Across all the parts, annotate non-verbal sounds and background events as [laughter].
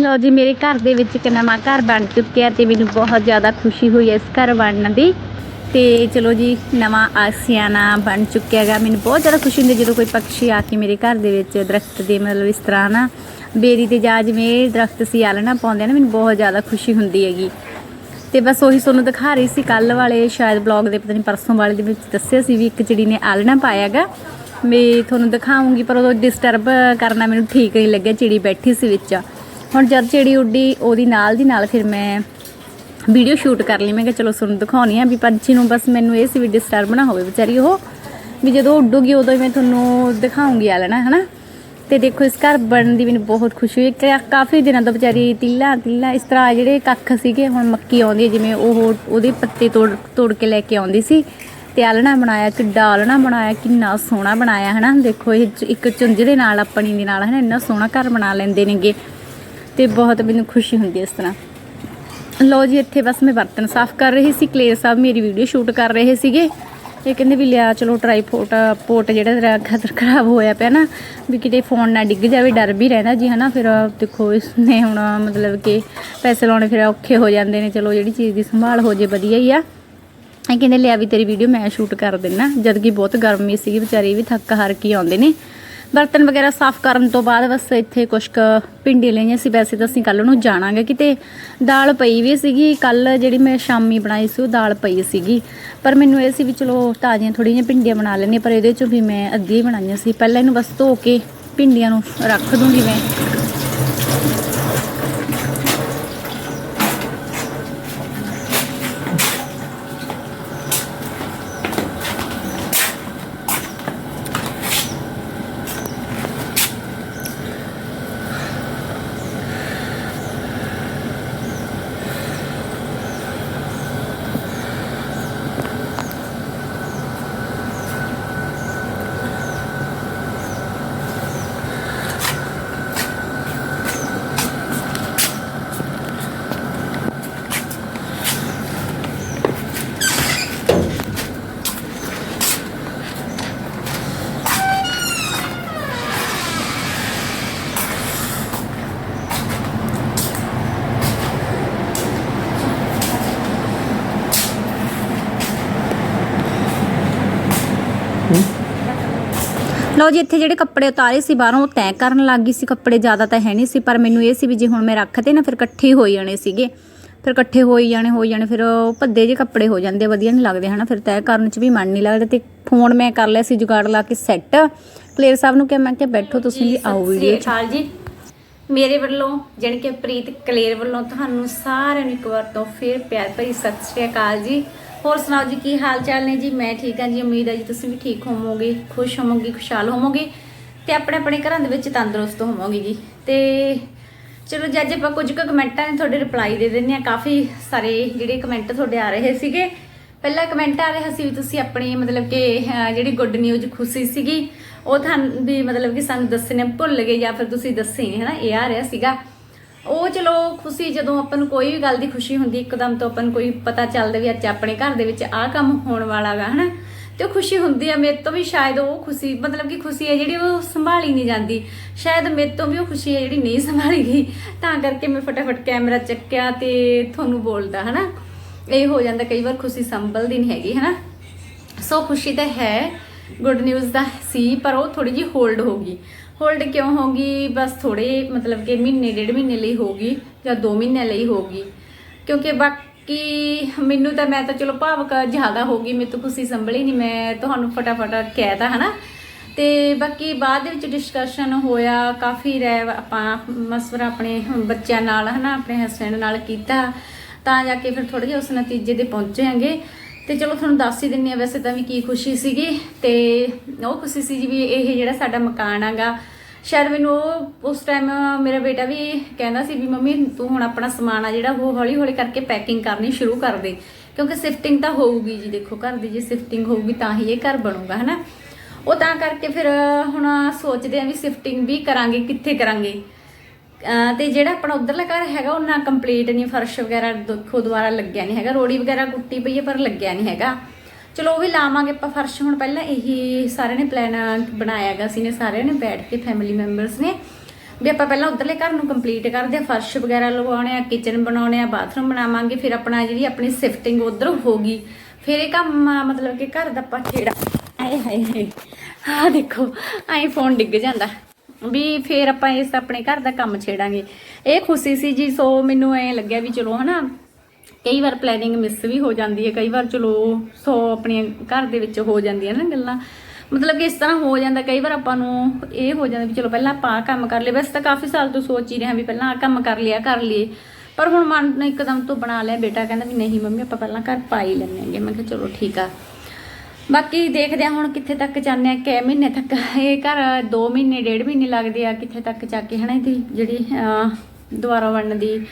ਲਓ ਜੀ, ਮੇਰੇ ਘਰ ਦੇ ਵਿੱਚ ਇੱਕ ਨਵਾਂ ਘਰ ਬਣ ਚੁੱਕਿਆ ਤੇ ਮੈਨੂੰ ਬਹੁਤ ਜ਼ਿਆਦਾ ਖੁਸ਼ੀ ਹੋਈ ਹੈ ਇਸ ਘਰ ਬਣਨ ਦੀ। ਤੇ ਚਲੋ ਜੀ, ਨਵਾਂ ਆਸੀਆਨਾ ਬਣ ਚੁੱਕਿਆ ਹੈਗਾ। ਮੈਨੂੰ ਬਹੁਤ ਜ਼ਿਆਦਾ ਖੁਸ਼ੀ ਹੁੰਦੀ ਜਦੋਂ ਕੋਈ ਪੰਛੀ ਆ ਕੇ ਮੇਰੇ ਘਰ ਦੇ ਵਿੱਚ ਦਰਖਤ ਦੇ ਮਤਲਬ ਇਸ ਤਰ੍ਹਾਂ ਨਾ ਬੇਰੀ ਤੇ ਜਾ ਜਿਵੇਂ ਦਰਖਤ ਸੀ ਆਲਣਾ ਪਾਉਂਦੇ ਆ ਨਾ, ਮੈਨੂੰ ਬਹੁਤ ਜ਼ਿਆਦਾ ਖੁਸ਼ੀ ਹੁੰਦੀ ਹੈਗੀ। ਤੇ ਬਸ ਉਹੀ ਤੁਹਾਨੂੰ ਦਿਖਾ ਰਹੀ ਸੀ ਕੱਲ ਵਾਲੇ ਸ਼ਾਇਦ ਬਲੌਗ ਦੇ, ਪਤਾ ਨਹੀਂ ਪਰਸੋਂ ਵਾਲੇ ਦੇ ਵਿੱਚ ਦੱਸਿਆ ਸੀ ਵੀ ਇੱਕ ਚਿੜੀ ਨੇ ਆਲਣਾ ਪਾਇਆਗਾ ਮੈਂ ਤੁਹਾਨੂੰ ਦਿਖਾਉਂਗੀ, ਪਰ ਉਹ ਡਿਸਟਰਬ ਕਰਨਾ ਮੈਨੂੰ ਠੀਕ ਨਹੀਂ ਲੱਗਿਆ, ਚਿੜੀ ਬੈਠੀ ਸੀ ਵਿੱਚ। ਹੁਣ ਜਦ ਚਿੜੀ ਉੱਡੀ ਉਹਦੀ ਨਾਲ ਦੀ ਨਾਲ ਫਿਰ ਮੈਂ ਵੀਡੀਓ ਸ਼ੂਟ ਕਰ ਲਈ। ਮੈਂ ਕਿਹਾ ਚਲੋ ਤੁਹਾਨੂੰ ਦਿਖਾਉਣੀ ਆ ਵੀ ਪੰਛੀ ਨੂੰ ਬਸ ਮੈਨੂੰ ਇਹ ਸੀ ਵੀ ਡਿਸਟਰਬ ਨਾ ਹੋਵੇ ਵਿਚਾਰੀ ਉਹ। ਵੀ ਜਦੋਂ ਉੱਡੂਗੀ ਉਦੋਂ ਹੀ ਮੈਂ ਤੁਹਾਨੂੰ ਦਿਖਾਉਂਗੀ ਆਲਣਾ ਹਨਾ? ਤੇ ਦੇਖੋ ਇਸ ਘਰ ਬਣਨ ਦੀ ਮੈਨੂੰ ਬਹੁਤ ਖੁਸ਼ੀ ਹੋਈ। ਕਾਫੀ ਦਿਨਾਂ ਤੋਂ ਵਿਚਾਰੀ ਤਿੱਲਾ ਤਿੱਲਾ ਇਸ ਤਰ੍ਹਾਂ ਜਿਹੜੇ ਕੱਖ ਸੀਗੇ, ਹੁਣ ਮੱਕੀ ਆਉਂਦੀ ਹੈ, ਜਿਵੇਂ ਉਹ ਉਹਦੇ ਪੱਤੇ ਤੋੜ ਤੋੜ ਕੇ ਲੈ ਕੇ ਆਉਂਦੀ ਸੀ। ਤੇ ਆਲਣਾ ਬਣਾਇਆ, ਕਿੱਡਾ ਆਲਣਾ ਬਣਾਇਆ, ਕਿੰਨਾ ਸੋਹਣਾ ਬਣਾਇਆ, ਹਨਾ? ਦੇਖੋ ਇਹ ਚ- ਇੱਕ ਚੁੰਝ ਦੇ ਨਾਲ, ਆਪਣੀ ਦੇ ਨਾਲ, ਹਨਾ? ਇੰਨਾ ਸੋਹਣਾ ਘਰ ਬਣਾ ਲੈਂਦੇ ਨੇਗੇ। ਤੇ ਬਹੁਤ ਮੈਨੂੰ ਖੁਸ਼ੀ ਹੁੰਦੀ ਇਸ ਤਰ੍ਹਾਂ। ਲੋ ਜੀ, ਇੱਥੇ ਬਸ ਮੈਂ ਬਰਤਨ ਸਾਫ਼ ਕਰ ਰਹੀ ਸੀ। ਕਲੇਰ ਸਾਹਿਬ ਮੇਰੀ ਵੀਡੀਓ ਸ਼ੂਟ ਕਰ ਰਹੇ ਸੀਗੇ। ਇਹ ਕਹਿੰਦੇ ਵੀ ਲਿਆ, ਚਲੋ ਟਰਾਈਪੋਰਟ ਪੋਟ ਜਿਹੜਾ ਤੇਰਾ ਖਤਰ ਖਰਾਬ ਹੋਇਆ ਪਿਆ ਨਾ, ਵੀ ਕਿਤੇ ਫੋਨ ਨਾ ਡਿੱਗ ਜਾਵੇ, ਡਰ ਵੀ ਰਹਿੰਦਾ ਜੀ, ਹਨਾ। ਫਿਰ ਦੇਖੋ, ਇਸਨੇ ਹੁਣ ਮਤਲਬ ਕਿ ਪੈਸੇ ਲਾਉਣੇ ਫਿਰ ਔਖੇ ਹੋ ਜਾਂਦੇ ਨੇ। ਚਲੋ, ਜਿਹੜੀ ਚੀਜ਼ ਦੀ ਸੰਭਾਲ ਹੋ ਜੇ ਵਧੀਆ ਹੀ ਆ। ਇਹ ਕਹਿੰਦੇ, ਲਿਆ ਵੀ ਤੇਰੀ ਵੀਡੀਓ, ਮੈਂ ਸ਼ੂਟ ਕਰ ਦਿੰਨਾ। ਜਦ ਕਿ ਬਹੁਤ ਗਰਮੀ ਸੀਗੀ, ਵਿਚਾਰੀ ਵੀ ਥੱਕ ਹਾਰ ਕੇ ਆਉਂਦੇ ਨੇ। ਬਰਤਨ ਵਗੈਰਾ ਸਾਫ਼ ਕਰਨ ਤੋਂ ਬਾਅਦ ਬਸ ਇੱਥੇ ਕੁਛ ਕੁ ਭਿੰਡੀ ਲਈਆਂ ਸੀ। ਵੈਸੇ ਤਾਂ ਅਸੀਂ ਕੱਲ ਨੂੰ ਜਾਣਾਂਗੇ। ਕਿਤੇ ਦਾਲ ਪਈ ਵੀ ਸੀਗੀ। ਕੱਲ ਜਿਹੜੀ ਮੈਂ ਸ਼ਾਮੀ ਬਣਾਈ ਸੀ, ਉਹ ਦਾਲ ਪਈ ਸੀਗੀ। ਪਰ ਮੈਨੂੰ ਇਹ ਸੀ ਵੀ ਚਲੋ ਤਾਜ਼ੀਆਂ ਥੋੜ੍ਹੀਆਂ ਜਿਹੀਆਂ ਭਿੰਡੀਆਂ ਬਣਾ ਲੈਂਦੇ ਪਰ ਇਹਦੇ ਚੋਂ ਵੀ ਮੈਂ ਅੱਧੀ ਹੀ ਬਣਾਈਆਂ ਸੀ। ਪਹਿਲਾਂ ਇਹਨੂੰ ਬਸ ਧੋ ਕੇ ਭਿੰਡੀਆਂ ਨੂੰ ਰੱਖ ਦੂੰਗੀ ਮੈਂ। ਲਓ ਜੀ ਇੱਥੇ ਜਿਹੜੇ ਕੱਪੜੇ ਉਤਾਰੇ ਸੀ ਬਾਹਰੋਂ ਉਹ ਤੈਅ ਕਰਨ ਲੱਗ ਗਈ ਸੀ। ਕੱਪੜੇ ਜ਼ਿਆਦਾ ਤਾਂ ਹੈ ਨਹੀਂ ਸੀ ਪਰ ਮੈਨੂੰ ਇਹ ਸੀ ਵੀ ਜੇ ਹੁਣ ਮੈਂ ਰੱਖਤੇ ਨਾ ਫਿਰ ਇਕੱਠੇ ਹੋ ਜਾਣੇ ਸੀਗੇ। ਫਿਰ ਇਕੱਠੇ ਹੋਈ ਜਾਣੇ ਹੋਈ ਜਾਣੇ ਫਿਰ ਉਹ ਭੱਦੇ ਜਿਹੇ ਕੱਪੜੇ ਹੋ ਜਾਂਦੇ ਵਧੀਆ ਨਹੀਂ ਲੱਗਦੇ ਹਨਾ। ਫਿਰ ਤੈਅ ਕਰਨ 'ਚ ਵੀ ਮਨ ਨਹੀਂ ਲੱਗਦਾ ਤੇ ਫੋਨ ਮੈਂ ਕਰ ਲਿਆ ਸੀ ਜੁਗਾੜ ਲਾ ਕੇ ਸੈੱਟ ਕਲੇਰ ਸਾਹਿਬ ਨੂੰ ਕਿਹਾ ਮੈਂ ਕਿ ਬੈਠੋ ਤੁਸੀਂ ਵੀ ਆਓ ਵੀਡੀਓ 'ਚ। ਜੀ। ਮੇਰੇ ਵੱਲੋਂ ਜਾਣੀ ਕਿ ਪ੍ਰੀਤ ਕਲੇਰ ਵੱਲੋਂ ਤੁਹਾਨੂੰ ਸਾਰਿਆਂ ਨੂੰ ਇੱਕ ਵਾਰ ਤੋਂ ਫਿਰ ਪਿਆਰ ਭਰੀ ਸਤਿ ਸ਼੍ਰੀ ਅਕਾਲ ਜੀ। ਹੋਰ ਸੁਣਾਓ ਜੀ, ਕੀ ਹਾਲ ਚਾਲ ਨੇ ਜੀ? ਮੈਂ ਠੀਕ ਹਾਂ ਜੀ, ਉਮੀਦ ਹੈ ਜੀ ਤੁਸੀਂ ਵੀ ਠੀਕ ਹੋਵੋਗੇ, ਖੁਸ਼ ਹੋਵੋਗੇ, ਖੁਸ਼ਹਾਲ ਹੋਵੋਗੇ ਤੇ ਆਪਣੇ ਆਪਣੇ ਘਰਾਂ ਦੇ ਵਿੱਚ ਤੰਦਰੁਸਤ ਹੋਵੋਗੇ ਜੀ। ਤੇ ਚਲੋ ਜੀ, ਅੱਜ ਆਪਾਂ ਕੁਝ ਕੁ ਕਮੈਂਟਾਂ ਨੇ ਤੁਹਾਡੇ ਰਿਪਲਾਈ ਦੇ ਦਿੰਦੇ ਆ ਕਾਫੀ ਸਾਰੇ ਜਿਹੜੇ ਕਮੈਂਟ ਤੁਹਾਡੇ ਆ ਰਹੇ ਸੀਗੇ। ਪਹਿਲਾ ਕਮੈਂਟ ਆ ਰਿਹਾ ਸੀ ਵੀ ਤੁਸੀਂ ਆਪਣੀ ਮਤਲਬ ਕਿ ਜਿਹੜੀ ਗੁੱਡ ਨਿਊਜ਼ ਖੁਸ਼ੀ ਸੀਗੀ, ਉਹ ਤੁਹਾਨੂੰ ਵੀ ਮਤਲਬ ਕਿ ਸਾਨੂੰ ਦੱਸਣੇ ਭੁੱਲ ਗਏ ਜਾਂ ਫਿਰ ਤੁਸੀਂ ਦੱਸੇ ਨਹੀਂ ਹਨਾ? ਇਹ ਆ ਰਿਹਾ ਸੀਗਾ। ਉਹ ਚਲੋ ਖੁਸ਼ੀ, ਜਦੋਂ ਆਪਾਂ ਨੂੰ ਕੋਈ ਵੀ ਗੱਲ ਦੀ ਖੁਸ਼ੀ ਹੁੰਦੀ, ਇੱਕਦਮ ਤੋਂ ਆਪਾਂ ਨੂੰ ਕੋਈ ਪਤਾ ਚੱਲਦਾ ਵੀ ਅੱਜ ਆਪਣੇ ਘਰ ਦੇ ਵਿੱਚ ਆਹ ਕੰਮ ਹੋਣ ਵਾਲਾ ਗਾ ਹਨਾ? ਤੇ ਉਹ ਖੁਸ਼ੀ ਹੁੰਦੀ ਆ, ਮੇਰੇ ਤੋਂ ਵੀ ਸ਼ਾਇਦ ਉਹ ਖੁਸ਼ੀ, ਮਤਲਬ ਕਿ ਖੁਸ਼ੀ ਹੈ ਜਿਹੜੀ ਉਹ ਸੰਭਾਲੀ ਨਹੀਂ ਜਾਂਦੀ। ਸ਼ਾਇਦ ਮੇਰੇ ਤੋਂ ਵੀ ਉਹ ਖੁਸ਼ੀ ਹੈ ਜਿਹੜੀ ਨਹੀਂ ਸੰਭਾਲੀ ਗਈ, ਤਾਂ ਕਰਕੇ ਮੈਂ ਫਟਾਫਟ ਕੈਮਰਾ ਚੱਕਿਆ ਤੇ ਤੁਹਾਨੂੰ ਬੋਲਦਾ, ਹਨਾ? ਇਹ ਹੋ ਜਾਂਦਾ ਕਈ ਵਾਰ ਖੁਸ਼ੀ ਸੰਭਲਦੀ ਨਹੀਂ ਹੈਗੀ, ਹਨਾ? ਸੋ ਖੁਸ਼ੀ ਤਾਂ ਹੈ, ਗੁੱਡ ਨਿਊਜ਼ ਦਾ ਸੀ, ਪਰ ਉਹ ਥੋੜੀ ਜੀ ਹੋਲਡ ਹੋ ਗਈ। ਹੋਲਡ ਕਿਉਂ ਹੋ ਗਈ? ਬਸ ਥੋੜੇ ਮਤਲਬ ਕਿ ਮਹੀਨੇ, ਡੇਢ ਮਹੀਨੇ ਲਈ ਹੋ ਗਈ ਜਾਂ 2 ਮਹੀਨੇ ਲਈ ਹੋ ਗਈ। ਕਿਉਂਕਿ ਬਾਕੀ ਮੈਨੂੰ ਤਾਂ, ਮੈਂ ਤਾਂ ਚਲੋ ਭਾਵਕ ਜ਼ਿਆਦਾ ਹੋ ਗਈ, ਮੇਰੇ ਤੋਂ ਖੁਸ਼ੀ ਸੰਭਲੀ ਨਹੀਂ ਮੈਂ ਤੁਹਾਨੂੰ ਫਟਾਫਟ ਕਹਿਤਾ ਹਨਾ? ਤੇ ਬਾਕੀ ਬਾਅਦ ਦੇ ਵਿੱਚ ਡਿਸਕਸ਼ਨ ਹੋਇਆ, ਕਾਫੀ ਰਹਿ ਆਪਾਂ ਮਸਵਰਾ ਆਪਣੇ ਬੱਚਿਆਂ ਨਾਲ, ਹਨਾ, ਆਪਣੇ ਹਸਬੰਡ ਨਾਲ ਕੀਤਾ। ਤਾਂ ਜਾ ਕੇ ਫਿਰ ਥੋੜੇ ਜਿਹਾ ਉਸ ਨਤੀਜੇ ਤੇ ਪਹੁੰਚਾਂਗੇ ਤੇ ਚਲੋ ਤੁਹਾਨੂੰ ਦੱਸ ਹੀ ਦਿੰਨੀ ਆ ਵੈਸੇ ਤਾਂ ਵੀ ਕੀ ਖੁਸ਼ੀ ਸੀਗੀ। ਤੇ ਉਹ ਖੁਸ਼ੀ ਸੀ ਜੀ ਵੀ ਇਹ ਜਿਹੜਾ ਸਾਡਾ ਮਕਾਨ ਆਗਾ ਸ਼ਾਇਦ ਮੈਨੂੰ ਉਹ ਉਸ ਟਾਈਮ ਮੇਰਾ ਬੇਟਾ ਵੀ ਕਹਿੰਦਾ ਸੀ ਵੀ ਮੰਮੀ ਤੂੰ ਹੁਣ ਆਪਣਾ ਸਮਾਨ ਆ ਜਿਹੜਾ ਉਹ ਹੌਲੀ ਹੌਲੀ ਕਰਕੇ ਪੈਕਿੰਗ ਕਰਨੀ ਸ਼ੁਰੂ ਕਰ ਦੇ। ਕਿਉਂਕਿ ਸ਼ਿਫਟਿੰਗ ਤਾਂ ਹੋਊਗੀ ਜੀ, ਦੇਖੋ ਘਰ ਦੀ ਜੇ ਸ਼ਿਫਟਿੰਗ ਹੋਊਗੀ ਤਾਂ ਹੀ ਇਹ ਘਰ ਬਣੂਗਾ, ਹਨਾ? ਉਹ ਤਾਂ ਕਰਕੇ ਫਿਰ ਹੁਣ ਸੋਚਦੇ ਆ ਵੀ ਸ਼ਿਫਟਿੰਗ ਵੀ ਕਰਾਂਗੇ, ਕਿੱਥੇ ਕਰਾਂਗੇ? ਅਹ ਤੇ ਜਿਹੜਾ ਆਪਣਾ ਉਧਰਲਾ ਘਰ ਹੈਗਾ ਉਹਨਾਂ ਕੰਪਲੀਟ ਨਹੀਂ ਫਰਸ਼ ਵਗੈਰਾ ਦੇਖੋ ਦੁਬਾਰਾ ਲੱਗਿਆ ਨਹੀਂ ਹੈਗਾ, ਰੋੜੀ ਵਗੈਰਾ ਕੁੱਟੀ ਪਈ ਹੈ, ਪਰ ਲੱਗਿਆ ਨਹੀਂ ਹੈਗਾ। ਚਲੋ ਉਹ ਵੀ ਲਾਵਾਂਗੇ, ਆਪਾਂ ਫਰਸ਼ ਹੁਣ ਪਹਿਲਾਂ ਇਹੀ ਸਾਰਿਆਂ ਨੇ ਪਲਾਨ ਬਣਾਇਆਗਾ ਸੀ ਨੇ ਸਾਰਿਆਂ ਨੇ ਬੈਠ ਕੇ ਫੈਮਿਲੀ ਮੈਂਬਰਸ ਨੇ। ਵੀ ਆਪਾਂ ਪਹਿਲਾਂ ਉਧਰਲੇ ਘਰ ਨੂੰ ਕੰਪਲੀਟ ਕਰਦੇ ਆ ਫਰਸ਼ ਵਗੈਰਾ ਲਗਵਾਉਣੇ ਆ ਕਿਚਨ ਬਣਾਉਣੇ ਆ ਬਾਥਰੂਮ ਬਣਾਵਾਂਗੇ, ਫਿਰ ਆਪਣਾ ਜਿਹੜੀ ਆਪਣੀ ਸ਼ਿਫਟਿੰਗ ਉਧਰ ਹੋਗੀ ਫਿਰ ਇਹ ਕੰਮ ਮਤਲਬ ਕਿ ਘਰ ਦਾ ਆਪਾਂ ਪਛੇੜਾ ਆਏ ਹਾਏ ਹਾਏ ਆ ਦੇਖੋ ਆਈ ਫੋਨ ਡਿੱਗ ਜਾਂਦਾ। ਵੀ ਫਿਰ ਆਪਾਂ ਇਸ ਆਪਣੇ ਘਰ ਦਾ ਕੰਮ ਛੇੜਾਂਗੇ। ਇਹ ਖੁਸ਼ੀ ਸੀ ਜੀ, ਸੋ ਮੈਨੂੰ ਐ ਲੱਗਿਆ ਵੀ ਚਲੋ ਹਨਾ ਕਈ ਵਾਰ ਪਲੈਨਿੰਗ ਮਿਸ ਵੀ ਹੋ ਜਾਂਦੀ ਹੈ ਕਈ ਵਾਰ ਚਲੋ ਸੋ ਆਪਣੀਆਂ ਘਰ ਦੇ ਵਿੱਚ ਹੋ ਜਾਂਦੀਆਂ ਨਾ ਗੱਲਾਂ। ਮਤਲਬ ਕਿ ਇਸ ਤਰ੍ਹਾਂ ਹੋ ਜਾਂਦਾ ਕਈ ਵਾਰ ਆਪਾਂ ਨੂੰ ਇਹ ਹੋ ਜਾਂਦਾ ਵੀ ਚਲੋ ਪਹਿਲਾਂ ਆਪਾਂ ਆਹ ਕੰਮ ਕਰ ਲਏ ਵੈਸੇ ਤਾਂ ਕਾਫੀ ਸਾਲ ਤੋਂ ਸੋਚ ਹੀ ਰਿਹਾ ਵੀ ਪਹਿਲਾਂ ਆ ਕੰਮ ਕਰ ਲਿਆ ਕਰ ਲਈਏ। ਪਰ ਹੁਣ ਮਨ ਨੇ ਇੱਕਦਮ ਤੋਂ ਬਣਾ ਲਿਆ ਬੇਟਾ ਕਹਿੰਦਾ ਵੀ ਨਹੀਂ ਮੰਮੀ ਆਪਾਂ ਪਹਿਲਾਂ ਘਰ ਪਾ ਹੀ ਲੈਣੇ ਆਂਗੇ ਮੈਂ ਕਿਹਾ ਚਲੋ ਠੀਕ ਆ। ਬਾਕੀ ਦੇਖਦੇ ਆ ਹੁਣ ਕਿੱਥੇ ਤੱਕ ਜਾਂਦੇ ਆ ਕਿ ਮਹੀਨੇ ਤੱਕ। ਇਹ ਘਰ 2 ਮਹੀਨੇ ਡੇਢ ਮਹੀਨੇ ਲੱਗਦੇ ਆ ਕਿੱਥੇ ਤੱਕ ਜਾ ਕੇ ਹਨਾ ਇਹਦੀ ਜਿਹੜੀ ਅਹ, ਦੁਬਾਰਾ ਬਣਨ ਦੀ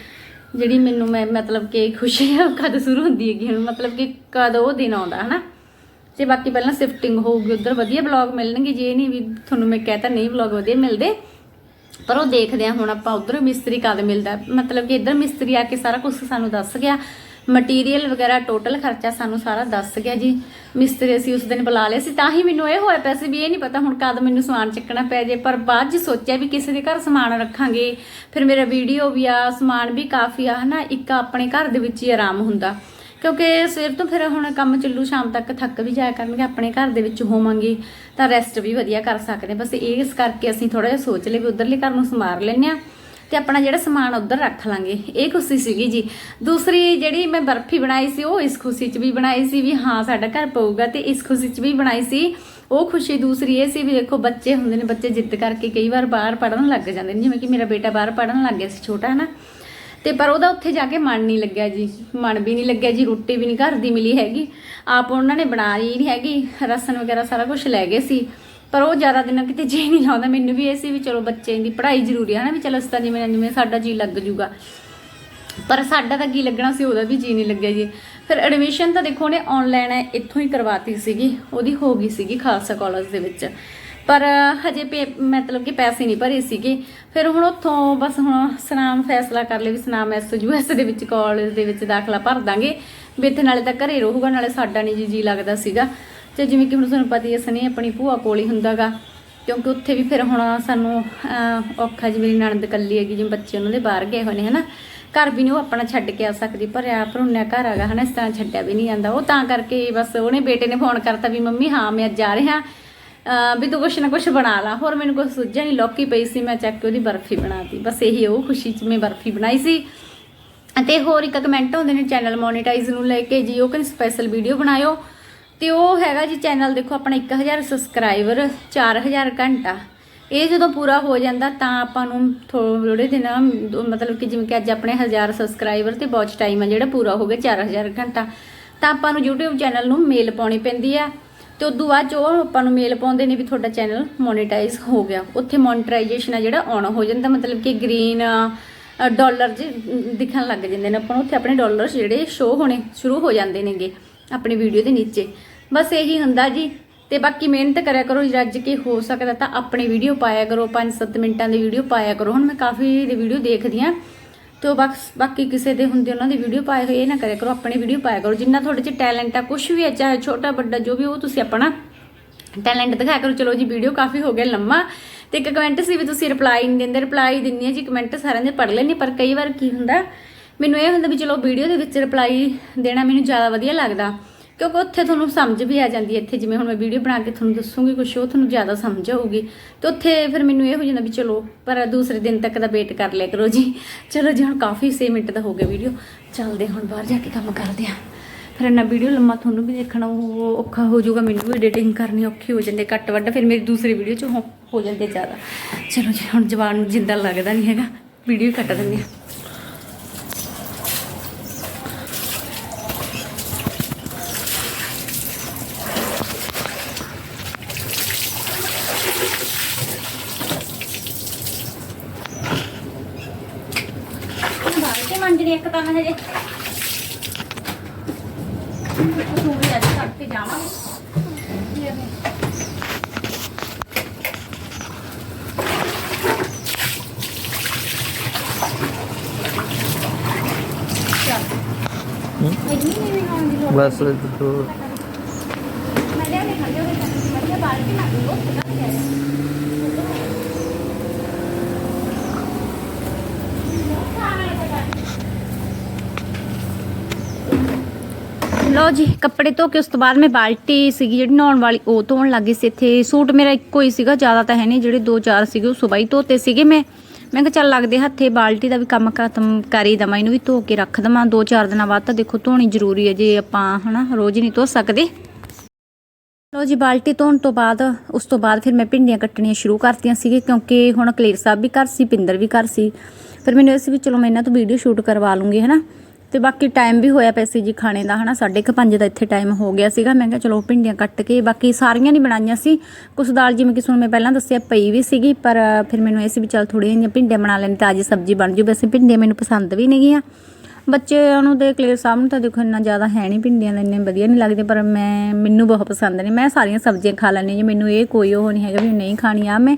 ਜਿਹੜੀ ਮੈਨੂੰ ਮੈਂ ਮਤਲਬ ਕਿ ਖੁਸ਼ੀ ਆ, ਉਹ ਕਦ ਸ਼ੁਰੂ ਹੁੰਦੀ ਹੈਗੀ ਹੁਣ? ਮਤਲਬ ਕਿ ਕਦ ਉਹ ਦਿਨ ਆਉਂਦਾ, ਹਨਾ? ਤੇ ਬਾਕੀ ਪਹਿਲਾਂ ਸ਼ਿਫਟਿੰਗ ਹੋਊਗੀ, ਉਧਰ ਵਧੀਆ ਵਲੌਗ ਮਿਲਣਗੇ, ਜੇ ਨਹੀਂ ਵੀ ਤੁਹਾਨੂੰ ਮੈਂ ਕਹਤਾ ਨਹੀਂ ਵਲੌਗ ਵਧੀਆ ਮਿਲਦੇ, ਪਰ ਉਹ ਦੇਖਦੇ ਆ, ਹੁਣ ਆਪਾਂ ਉਧਰ ਮਿਸਤਰੀ ਕਦ ਮਿਲਦਾ? ਮਤਲਬ ਕਿ ਇੱਧਰ ਮਿਸਤਰੀ ਆ ਕੇ ਸਾਰਾ ਕੁਝ ਸਾਨੂੰ ਦੱਸ ਗਿਆ ਮਟੀਰੀਅਲ ਵਗੈਰਾ ਟੋਟਲ ਖਰਚਾ ਸਾਨੂੰ ਸਾਰਾ ਦੱਸ ਗਿਆ ਜੀ। ਮਿਸਤਰੀ ਅਸੀਂ ਉਸ ਦਿਨ ਬੁਲਾ ਲਿਆ ਸੀ, ਤਾਂ ਹੀ ਮੈਨੂੰ ਇਹ ਹੋਇਆ ਪਿਆ ਸੀ ਵੀ ਇਹ ਨਹੀਂ ਪਤਾ ਹੁਣ ਕਦ ਮੈਨੂੰ ਸਮਾਨ ਚੱਕਣਾ ਪੈ ਜੇ, ਪਰ ਬਾਅਦ 'ਚ ਸੋਚਿਆ ਵੀ ਕਿਸੇ ਦੇ ਘਰ ਸਮਾਨ ਰੱਖਾਂਗੇ। ਫਿਰ ਮੇਰਾ ਵੀਡੀਓ ਵੀ ਆ, ਸਮਾਨ ਵੀ ਕਾਫੀ ਆ, ਹਨਾ, ਇੱਕ ਆਪਣੇ ਘਰ ਦੇ ਵਿੱਚ ਹੀ ਆਰਾਮ ਹੁੰਦਾ। ਕਿਉਂਕਿ ਸਵੇਰ ਤੋਂ ਫਿਰ ਹੁਣ ਕੰਮ ਚੱਲੂ, ਸ਼ਾਮ ਤੱਕ ਥੱਕ ਵੀ ਜਾਇਆ ਕਰਨਗੇ, ਆਪਣੇ ਘਰ ਦੇ ਵਿੱਚ ਹੋਵਾਂਗੇ, ਤਾਂ ਰੈਸਟ ਵੀ ਵਧੀਆ ਕਰ ਸਕਦੇ ਬਸ ਇਸ ਕਰਕੇ ਅਸੀਂ ਥੋੜਾ ਜਿਹਾ ਸੋਚ ਲਏ ਵੀ ਉਧਰਲੇ ਘਰ ਨੂੰ ਸਮਾਰ ਲੈਂਦੇ ਆ ਤੇ ਆਪਣਾ ਜਿਹੜਾ ਸਮਾਨ ਉਧਰ ਰੱਖ ਲਾਂਗੇ। ਇਹ ਖੁਸ਼ੀ ਸੀਗੀ ਜੀ। ਦੂਸਰੀ ਜਿਹੜੀ ਮੈਂ ਬਰਫੀ ਬਣਾਈ ਸੀ, ਉਹ ਇਸ ਖੁਸ਼ੀ 'ਚ ਵੀ ਬਣਾਈ ਸੀ ਵੀ ਹਾਂ, ਸਾਡਾ ਘਰ ਪਊਗਾ ਤੇ ਇਸ ਖੁਸ਼ੀ 'ਚ ਵੀ ਬਣਾਈ ਸੀ। ਉਹ ਖੁਸ਼ੀ ਦੂਸਰੀ ਇਹ ਸੀ ਵੀ ਦੇਖੋ, ਬੱਚੇ ਹੁੰਦੇ ਨੇ, ਬੱਚੇ ਜਿੱਦ ਕਰਕੇ ਕਈ ਵਾਰ ਬਾਹਰ ਪੜਨ ਲੱਗ ਜਾਂਦੇ ਨੇ। ਜਿਵੇਂ ਕਿ ਮੇਰਾ ਬੇਟਾ ਬਾਹਰ ਪੜਨ ਲੱਗ ਗਿਆ ਸੀ ਛੋਟਾ ਹੈ ਨਾ ਤੇ ਪਰ ਉਹਦਾ ਉੱਥੇ ਜਾ ਕੇ ਮਨ ਨਹੀਂ ਲੱਗਿਆ ਜੀ। ਮਨ ਵੀ ਨਹੀਂ ਲੱਗਿਆ ਜੀ, ਰੋਟੀ ਵੀ ਨਹੀਂ, ਘਰ ਦੀ ਮਿਲੀ ਹੈਗੀ। ਆਪ ਉਹਨਾਂ ਨੇ ਬਣਾਈ ਨਹੀਂ ਹੈਗੀ, ਰਸਨ ਵਗੈਰਾ ਸਾਰਾ ਕੁਝ ਲੈ ਗਏ ਸੀ। ਪਰ ਉਹ ਜ਼ਿਆਦਾ ਦਿਨ ਕਿਤੇ ਜੀ ਨਹੀਂ ਲਾਉਂਦਾ। ਮੈਨੂੰ ਵੀ ਇਹ ਸੀ ਵੀ ਚਲੋ ਬੱਚੇ ਦੀ ਪੜ੍ਹਾਈ ਜ਼ਰੂਰੀ ਹੈ ਨਾ, ਵੀ ਚਲੋ ਅਸਤਾ ਜਿਵੇਂ ਨਾ ਜਿਵੇਂ ਸਾਡਾ ਜੀ ਲੱਗ ਜੂਗਾ। ਪਰ ਸਾਡਾ ਤਾਂ ਕੀ ਲੱਗਣਾ ਸੀ, ਉਹਦਾ ਵੀ ਜੀ ਨਹੀਂ ਲੱਗਿਆ ਜੀ। ਫਿਰ ਐਡਮਿਸ਼ਨ ਤਾਂ ਦੇਖੋ ਉਹਨੇ ਆਨਲਾਈਨ ਇੱਥੋਂ ਹੀ ਕਰਵਾਤੀ ਸੀਗੀ, ਉਹਦੀ ਹੋ ਗਈ ਸੀਗੀ ਖਾਲਸਾ ਕਾਲਜ ਦੇ ਵਿੱਚ। ਪਰ ਹਜੇ ਪੇ ਮਤਲਬ ਕਿ ਪੈਸੇ ਨਹੀਂ ਭਰੇ ਸੀਗੇ। ਫਿਰ ਹੁਣ ਉੱਥੋਂ ਬਸ ਹੁਣ ਸਨਾਮ ਫੈਸਲਾ ਕਰ ਲਿਆ ਵੀ ਸਨਾਮ ਐਸ ਯੂਐਸ ਦੇ ਵਿੱਚ ਕਾਲਜ ਦੇ ਵਿੱਚ ਦਾਖਲਾ ਭਰ ਦਾਂਗੇ। ਵੀ ਇੱਥੇ ਨਾਲੇ ਤਾਂ ਘਰੇ ਰਹੂਗਾ, ਨਾਲੇ ਸਾਡਾ ਨਹੀਂ ਜੀ ਜੀ ਲੱਗਦਾ ਸੀਗਾ। ਤੇ ਜਿਵੇਂ ਕਿ ਹੁਣ ਤੁਹਾਨੂੰ ਪਤਾ ਹੀ ਹੈ, ਸਨੀ ਆਪਣੀ ਭੂਆ ਕੋਲ ਹੀ ਹੁੰਦਾਗਾ। ਕਿਉਂਕਿ ਉੱਥੇ ਵੀ ਫਿਰ ਹੁਣ ਸਾਨੂੰ ਔਖਾ ਜੀ, ਮੇਰੀ ਨਣਦ ਕੱਲੀ ਹੈਗੀ, ਜਿਵੇਂ ਬੱਚੇ ਉਹਨਾਂ ਦੇ ਬਾਹਰ ਗਏ ਹੋਏ ਨੇ, ਹਨਾ। ਘਰ ਵੀ ਨਹੀਂ ਉਹ ਆਪਣਾ ਛੱਡ ਕੇ ਆ ਸਕਦੀ ਭਰਿਆ ਆ ਭਰੁੰਨਿਆ ਘਰ ਹੈਗਾ, ਹਨਾ, ਇਸ ਤਰ੍ਹਾਂ ਛੱਡਿਆ ਵੀ ਨਹੀਂ ਜਾਂਦਾ। ਉਹ ਤਾਂ ਕਰਕੇ ਬਸ ਉਹਨੇ ਬੇਟੇ ਨੇ ਫੋਨ ਕਰਤਾ ਵੀ, ਮੰਮੀ, ਹਾਂ, ਮੈਂ ਅੱਜ ਜਾ ਰਿਹਾ। ਵੀ ਤੂੰ ਕੁਛ ਨਾ ਕੁਛ ਬਣਾ ਲਾ। ਹੋਰ ਮੈਨੂੰ ਕੁਛ ਸੁੱਝਿਆ ਨਹੀਂ ਲੌਕੀ ਪਈ ਸੀ, ਮੈਂ ਚੱਕ ਕੇ ਉਹਦੀ ਬਰਫੀ ਬਣਾਤੀ। ਬਸ ਇਹੀ ਉਹ ਖੁਸ਼ੀ 'ਚ ਮੈਂ ਬਰਫੀ ਬਣਾਈ ਸੀ। ਅਤੇ ਹੋਰ ਇੱਕ ਕਮੈਂਟ ਆਉਂਦੇ ਨੇ, ਚੈਨਲ ਮੋਨੀਟਾਈਜ਼ ਨੂੰ ਲੈ ਕੇ ਜੀ, ਉਹ ਕਹਿੰਦੇ ਸਪੈਸ਼ਲ ਵੀਡੀਓ ਬਣਾਇਓ। ਤੇ ਉਹ ਹੈਗਾ ਜੀ ਚੈਨਲ ਦੇਖੋ ਆਪਣਾ 1000 ਸਬਸਕ੍ਰਾਈਬਰ 4000 ਘੰਟਾ। ਇਹ ਜਦੋਂ ਪੂਰਾ ਹੋ ਜਾਂਦਾ ਤਾਂ ਆਪਾਂ ਨੂੰ ਥੋੜੇ ਦਿਨ ਮਤਲਬ ਕਿ ਜਿਵੇਂ ਕਿ ਅੱਜ ਆਪਣੇ 1000 ਸਬਸਕ੍ਰਾਈਬਰ ਤੇ ਵਾਚ ਟਾਈਮ ਆ ਜਿਹੜਾ ਪੂਰਾ ਹੋ ਗਿਆ 4000 ਘੰਟਾ। ਤਾਂ ਆਪਾਂ ਨੂੰ YouTube ਚੈਨਲ ਨੂੰ ਮੇਲ ਪਾਉਣੀ ਪੈਂਦੀ ਆ ਤੇ ਉਦੋਂ ਬਾਅਦ 'ਚ ਉਹ ਆਪਾਂ ਨੂੰ ਮੇਲ ਪਾਉਂਦੇ ਨੇ ਵੀ ਤੁਹਾਡਾ ਚੈਨਲ ਮੋਨੀਟਾਈਜ਼ ਹੋ ਗਿਆ। ਉੱਥੇ ਮੋਨੀਟਾਈਜੇਸ਼ਨ ਆ ਜਿਹੜਾ ਆਨ ਹੋ ਜਾਂਦਾ, ਮਤਲਬ ਕਿ ਗ੍ਰੀਨ ਡਾਲਰ ਦਿਖਣ ਲੱਗ ਜਾਂਦੇ ਨੇ ਆਪਾਂ ਨੂੰ, ਉੱਥੇ ਆਪਣੇ ਡਾਲਰ ਜਿਹੜੇ ਸ਼ੋ ਹੋਣੇ ਸ਼ੁਰੂ ਹੋ ਜਾਂਦੇ ਨੇਗੇ। ਆਪਣੀ ਵੀਡੀਓ ਦੇ ਨੀਚੇ। ਬਸ ਇਹੀ ਹੁੰਦਾ ਜੀ। ਤੇ ਬਾਕੀ ਮਿਹਨਤ ਕਰਿਆ ਕਰੋ ਰੱਜ ਕੇ ਹੋ ਸਕਦਾ ਤਾਂ ਆਪਣੀ ਵੀਡੀਓ ਪਾਇਆ ਕਰੋ 5-7 ਮਿੰਟਾਂ ਦੀ ਵੀਡੀਓ ਪਾਇਆ ਕਰੋ। ਹੁਣ ਮੈਂ ਕਾਫੀ ਦੀ ਵੀਡੀਓ ਦੇਖਦੀ ਆ ਤੇ ਬਸ ਬਾਕੀ ਕਿਸੇ ਦੇ ਹੁੰਦੇ ਉਹਨਾਂ ਦੀ ਵੀਡੀਓ ਪਾਏ ਹੋਏ, ਇਹ ਨਾ ਕਰਿਆ ਕਰੋ, ਆਪਣੀ ਵੀਡੀਓ ਪਾਇਆ ਕਰੋ। ਜਿੰਨਾ ਤੁਹਾਡੇ 'ਚ ਟੈਲੈਂਟ ਆ ਕੁਝ ਵੀ ਹੈ ਚਾਹੇ ਛੋਟਾ, ਵੱਡਾ, ਜੋ ਵੀ, ਉਹ ਤੁਸੀਂ ਆਪਣਾ ਟੈਲੈਂਟ ਦਿਖਾਇਆ ਕਰੋ। ਚਲੋ ਜੀ, ਵੀਡੀਓ ਕਾਫੀ ਹੋ ਗਿਆ ਲੰਮਾ। ਤੇ ਇੱਕ ਕਮੈਂਟ ਸੀ ਵੀ ਤੁਸੀਂ ਰਿਪਲਾਈ ਨਹੀਂ ਦਿੰਦੇ। ਰਿਪਲਾਈ ਦਿੰਨੀ ਆ ਜੀ, ਕਮੈਂਟ ਸਾਰਿਆਂ ਦੇ ਪੜ੍ਹ ਲੈਣੀ ਪਰ ਕਈ ਵਾਰ ਕੀ ਹੁੰਦਾ ਮੈਨੂੰ ਇਹ ਹੁੰਦਾ ਵੀ ਚਲੋ ਵੀਡੀਓ ਦੇ ਵਿੱਚ ਰਿਪਲਾਈ ਦੇਣਾ ਮੈਨੂੰ ਜ਼ਿਆਦਾ ਵਧੀਆ ਲੱਗਦਾ ਕਿਉਂਕਿ ਉੱਥੇ ਤੁਹਾਨੂੰ ਸਮਝ ਵੀ ਆ ਜਾਂਦੀ ਹੈ ਇੱਥੇ ਜਿਵੇਂ ਹੁਣ ਮੈਂ ਵੀਡੀਓ ਬਣਾ ਕੇ ਤੁਹਾਨੂੰ ਦੱਸੂਗੀ ਕੁਝ ਉਹ ਤੁਹਾਨੂੰ ਜ਼ਿਆਦਾ ਸਮਝ ਆਊਗੀ। ਤੇ ਉੱਥੇ ਫਿਰ ਮੈਨੂੰ ਇਹ ਹੋ ਜਾਂਦਾ ਵੀ ਚਲੋ ਪਰ ਦੂਸਰੇ ਦਿਨ ਤੱਕ ਦਾ ਵੇਟ ਕਰ ਲਿਆ ਕਰੋ ਜੀ। ਚਲੋ ਜੀ ਹੁਣ ਕਾਫੀ 6 ਮਿੰਟ ਦਾ ਹੋ ਗਿਆ ਵੀਡੀਓ। ਚੱਲਦੇ ਹੁਣ ਬਾਹਰ ਜਾ ਕੇ ਕੰਮ ਕਰਦੇ ਆ ਫਿਰ ਇੰਨਾ ਵੀਡੀਓ ਲੰਮਾ ਤੁਹਾਨੂੰ ਵੀ ਦੇਖਣਾ ਉਹ ਔਖਾ ਹੋ ਜਾਊਗਾ ਮੈਨੂੰ ਵੀ ਐਡੀਟਿੰਗ ਕਰਨੀ ਔਖੀ ਹੋ ਜਾਂਦੀ ਹੈ, ਕੱਟ ਵੱਡ ਫਿਰ ਮੇਰੀ ਦੂਸਰੀ ਵੀਡੀਓ ਚ ਹੋ ਹੋ ਜਾਂਦੀ ਜ਼ਿਆਦਾ। ਚਲੋ ਜੀ ਹੁਣ ਜਵਾਨ ਨੂੰ ਜਿੰਦਾ ਲੱਗਦਾ ਨਹੀਂ ਹੈਗਾ ਵੀਡੀਓ ਕੱਟ ਦਿੰਦੇ ਆ ਬਾਹਰ ਤੇ ਮੰਜਰੀ ਇੱਕ ਤਾਂ ਹਜੇ ਤੂੰ ਵੀ ਅੱਜ ਕੱਟ ਕੇ ਜਾਵਾਂਗੇ ਇੰਨੀ ਨਹੀਂ ਲਾਉਣ ਦੀ ਲੋੜ ਬਸ ਦੋ ਮੈਂ ਲਿਆ ਨਹੀਂ ਖਾਂਦੇ ਉਹਦੇ ਮੈਂ ਕਿਹਾ ਬਾਲਟੀ ਨਾ ਦੋ ਲਓ ਜੀ, ਕੱਪੜੇ ਧੋ ਕੇ ਉਸ ਤੋਂ ਬਾਅਦ ਮੈਂ ਬਾਲਟੀ ਸੀਗੀ ਜਿਹੜੀ ਨਹਾਉਣ ਵਾਲੀ, ਉਹ ਧੋਣ ਲੱਗੀ ਸੀ ਇੱਥੇ। ਸੂਟ ਮੇਰਾ ਇੱਕੋ ਹੀ ਸੀਗਾ, ਜ਼ਿਆਦਾ ਤਾਂ ਹੈ ਨਹੀਂ, ਜਿਹੜੇ ਦੋ ਚਾਰ ਸੀਗੇ, ਉਹ ਸੁਬਾਹ ਹੀ ਧੋਤੇ ਸੀਗੇ ਮੈਂ। ਮੈਂ ਕਿਹਾ ਚੱਲ ਲੱਗਦੇ ਹੱਥੇ, ਬਾਲਟੀ ਦਾ ਵੀ ਕੰਮ ਖਤਮ ਕਰ ਦਵਾਂ, ਇਹਨੂੰ ਵੀ ਧੋ ਕੇ ਰੱਖ ਦਵਾਂ। ਦੋ ਚਾਰ ਦਿਨਾਂ ਬਾਅਦ ਤਾਂ ਦੇਖੋ ਧੋਣੀ ਜ਼ਰੂਰੀ ਹੈ, ਜੇ ਆਪਾਂ ਹਨਾ ਰੋਜ਼ ਨਹੀਂ ਧੋ ਸਕਦੇ। ਲੋ ਜੀ, ਬਾਲਟੀ ਧੋਣ ਤੋਂ ਬਾਅਦ, ਉਸ ਤੋਂ ਬਾਅਦ ਫਿਰ ਮੈਂ ਭਿੰਡੀਆਂ ਕੱਟਣੀਆਂ ਸ਼ੁਰੂ ਕਰਤੀਆਂ ਸੀਗੇ ਕਿਉਂਕਿ ਹੁਣ ਕਲੇਰ ਸਾਹਿਬ ਵੀ ਘਰ ਸੀ, ਪਿੰਦਰ ਵੀ ਘਰ ਸੀ। ਫਿਰ ਮੈਨੂੰ ਇਹ ਸੀ ਵੀ ਚਲੋ ਮੈਂ ਇਹਨਾਂ ਤੋਂ ਵੀਡੀਓ ਸ਼ੂਟ ਕਰਵਾ ਲੂੰਗੀ, ਹਨਾ। ਤੇ ਬਾਕੀ ਟਾਈਮ ਵੀ ਹੋਇਆ ਪਿਆ ਸੀ ਜੀ ਖਾਣੇ ਦਾ, ਹਨਾ? 5:30 ਦਾ ਇੱਥੇ ਟਾਈਮ ਹੋ ਗਿਆ ਸੀਗਾ। ਮੈਂ ਕਿਹਾ, ਚਲੋ, ਭਿੰਡੀਆਂ ਕੱਟ ਕੇ, ਬਾਕੀ ਸਾਰੀਆਂ ਨਹੀਂ ਬਣਾਈਆਂ ਸੀ। ਕੁਛ ਦਾਲ ਜਿਵੇਂ ਕਿ ਤੁਹਾਨੂੰ ਮੈਂ ਪਹਿਲਾਂ ਦੱਸਿਆ, ਪਈ ਵੀ ਸੀਗੀ, ਪਰ ਫਿਰ ਮੈਨੂੰ ਇਹ ਸੀ ਵੀ ਚਲ ਥੋੜ੍ਹੀਆਂ ਜਿਹੀਆਂ ਭਿੰਡੀਆਂ ਬਣਾ ਲੈਣ ਤਾਂ ਅੱਜ ਸਬਜ਼ੀ ਬਣ ਜੂ ਵੈਸੇ ਭਿੰਡੀਆਂ ਮੈਨੂੰ ਪਸੰਦ ਵੀ ਨਹੀਂ ਗੀਆਂ ਬੱਚਿਆਂ ਨੂੰ ਤੇ ਕਲੀਅਰ ਸਾਹਿਬ ਨੂੰ ਤਾਂ ਦੇਖੋ, ਇੰਨਾ ਜ਼ਿਆਦਾ ਹੈ ਨਹੀਂ ਭਿੰਡੀਆਂ ਦਾ ਇੰਨੇ ਵਧੀਆ ਨਹੀਂ ਲੱਗਦੇ, ਪਰ ਮੈਂ, ਮੈਨੂੰ ਬਹੁਤ ਪਸੰਦ ਨੇ। ਮੈਂ ਸਾਰੀਆਂ ਸਬਜ਼ੀਆਂ ਖਾ ਲੈਂਦੀ ਹਾਂ ਜੀ। ਮੈਨੂੰ ਇਹ ਕੋਈ ਉਹ ਨਹੀਂ ਹੈਗਾ ਵੀ ਨਹੀਂ ਖਾਣੀ ਆ ਮੈਂ।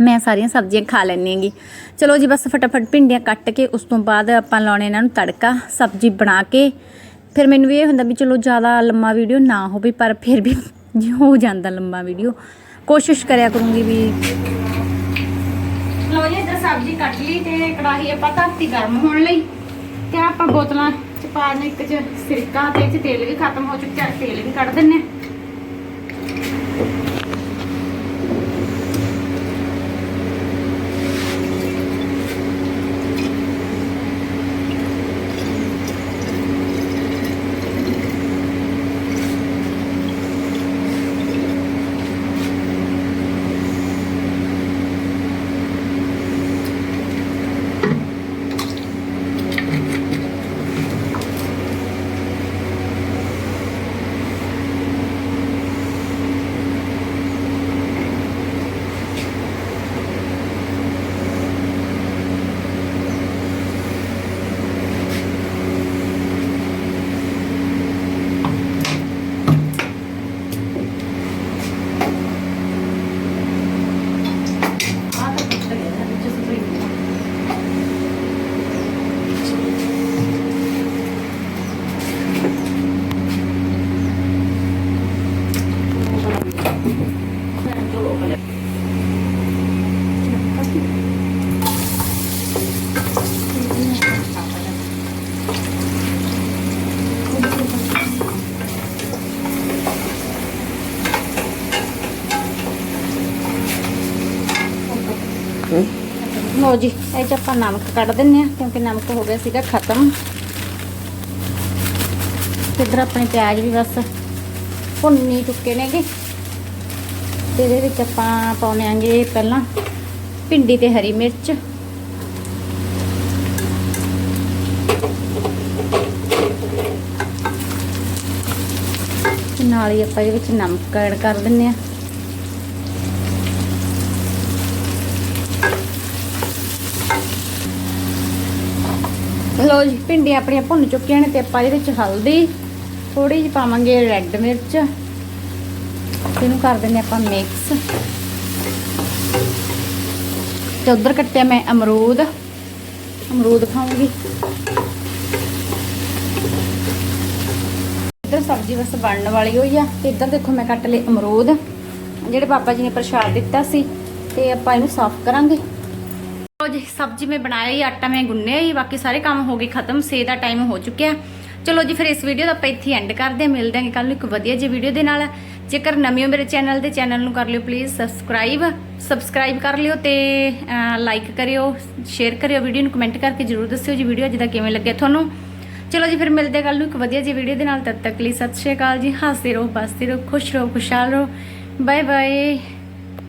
ਮੈਂ ਸਾਰੀਆਂ ਸਬਜ਼ੀਆਂ ਖਾ ਲੈਂਦੀ ਹੈਗੀ। ਚਲੋ ਜੀ, ਬਸ ਫਟਾਫਟ ਭਿੰਡੀਆਂ ਕੱਟ ਕੇ ਉਸ ਤੋਂ ਬਾਅਦ ਆਪਾਂ ਲਾਉਣੇ ਇਹਨਾਂ ਨੂੰ ਤੜਕਾ, ਸਬਜ਼ੀ ਬਣਾ ਕੇ। ਫਿਰ ਮੈਨੂੰ ਇਹ ਹੁੰਦਾ ਵੀ ਚਲੋ ਜ਼ਿਆਦਾ ਲੰਮਾ ਵੀਡੀਓ ਨਾ ਹੋਵੇ, ਪਰ ਫਿਰ ਵੀ ਜੇ [laughs] ਹੋ ਜਾਂਦਾ ਲੰਮਾ ਵੀਡੀਓ। ਕੋਸ਼ਿਸ਼ ਕਰਿਆ ਕਰੂੰਗੀ ਵੀ ਲੋ ਜੀ, ਇਧਰ ਸਬਜ਼ੀ ਕੱਟ ਲਈ ਤੇ ਕੜਾਹੀ ਆਪਾਂ ਧਰਤੀ ਗਰਮ ਹੋਣ ਲਈ। ਤੇ ਆਪਾਂ ਬੋਤਲਾਂ ਚ ਪਾ ਨੇ ਇੱਕ ਚ ਸਿਰਕਾ ਤੇ ਚ ਤੇਲ ਵੀ ਖਤਮ ਹੋ ਚੁੱਕਿਆ, ਤੇਲ ਵੀ ਕੱਢ ਦਿੰਨੇ ਜੀ ਆਪਾਂ ਨਮਕ ਕੱਢ ਦਿੰਨੇ ਆ ਕਿਉਂਕਿ ਨਮਕ ਹੋ ਗਿਆ ਸੀਗਾ ਖਤਮ। ਤੇ ਇਧਰ ਆਪਣੇ ਪਿਆਜ਼ ਵੀ ਬਸ ਭੁੰਨੀ ਚੁੱਕੇ ਨੇਗੇ। ਤੇ ਇਹਦੇ ਵਿੱਚ ਆਪਾਂ ਪਾਉਣੇ ਆਂਗੇ ਪਹਿਲਾਂ ਭਿੰਡੀ ਤੇ ਹਰੀ ਮਿਰਚ। ਨਾਲ ਹੀ ਆਪਾਂ ਇਹਦੇ ਵਿੱਚ ਨਮਕ ਐਡ ਕਰ ਦਿੰਨੇ ਆ ਲੋ ਜੀ, ਭਿੰਡੀਆਂ ਆਪਣੀਆਂ ਭੁੰਨ ਚੁੱਕੀਆਂ ਨੇ ਤੇ ਆਪਾਂ ਇਹਦੇ ਵਿੱਚ ਹਲਦੀ ਥੋੜੀ ਜਿਹੀ ਪਾਵਾਂਗੇ ਰੈੱਡ ਮਿਰਚ। ਇਹਨੂੰ ਕਰ ਦਿੰਦੇ ਆਪਾਂ ਮਿਕਸ। ਤੇ ਉਧਰ ਕੱਟਿਆ ਮੈਂ ਅਮਰੂਦ। ਅਮਰੂਦ ਖਾਵਾਂਗੀ। ਇੱਧਰ ਸਬਜ਼ੀ ਬਸ ਬਣਨ ਵਾਲੀ ਹੋਈ ਆ ਤੇ ਇੱਧਰ ਦੇਖੋ ਮੈਂ ਕੱਟ ਲਏ ਅਮਰੂਦ। ਜਿਹੜੇ ਬਾਬਾ ਜੀ ਨੇ ਪ੍ਰਸ਼ਾਦ ਦਿੱਤਾ ਸੀ, ਤੇ ਆਪਾਂ ਇਹਨੂੰ ਸਾਫ਼ ਕਰਾਂਗੇ। ਜੀ, ਸਬਜ਼ੀ ਮੈਂ ਬਣਾਇਆ ਹੀ, ਆਟਾ ਮੈਂ ਗੁੰਨਿਆ ਹੀ, ਬਾਕੀ ਸਾਰੇ ਕੰਮ ਹੋ ਗਏ ਖਤਮ ਸੇ ਦਾ ਟਾਈਮ ਹੋ ਚੁੱਕਿਆ। ਚਲੋ ਜੀ, ਫਿਰ ਇਸ ਵੀਡੀਓ ਦਾ ਆਪਾਂ ਇੱਥੇ ਐਂਡ ਕਰਦੇ ਹਾਂ। ਮਿਲਦੇ ਹਾਂ ਕੱਲ ਨੂੰ ਇੱਕ ਵਧੀਆ ਜਿਹੀ ਵੀਡੀਓ ਦੇ ਨਾਲ। ਜੇਕਰ ਨਵੇਂ ਹੋ ਮੇਰੇ ਚੈਨਲ ਦੇ ਚੈਨਲ ਨੂੰ ਕਰ ਲਿਓ ਪਲੀਜ਼ ਸਬਸਕ੍ਰਾਈਬ ਸਬਸਕ੍ਰਾਈਬ ਕਰ ਲਿਓ ਤੇ ਲਾਈਕ ਕਰਿਓ ਸ਼ੇਅਰ ਕਰਿਓ। ਵੀਡੀਓ ਨੂੰ ਕਮੈਂਟ ਕਰਕੇ ਜਰੂਰ ਦੱਸਿਓ ਜੀ ਵੀਡੀਓ ਅੱਜ ਦਾ ਕਿਵੇਂ ਲੱਗਿਆ ਤੁਹਾਨੂੰ। ਚਲੋ ਜੀ, ਫਿਰ ਮਿਲਦੇ ਹਾਂ ਕੱਲ ਨੂੰ ਇੱਕ ਵਧੀਆ ਜਿਹੀ ਵੀਡੀਓ ਦੇ ਨਾਲ। ਤਦ ਤੱਕ ਲਈ ਸਤਿ ਸ਼੍ਰੀ ਅਕਾਲ ਜੀ। ਹੱਸਦੇ ਰਹੋ, ਬਸਦੇ ਰਹੋ, ਖੁਸ਼ ਰਹੋ, ਖੁਸ਼ਹਾਲ ਰਹੋ। Bye bye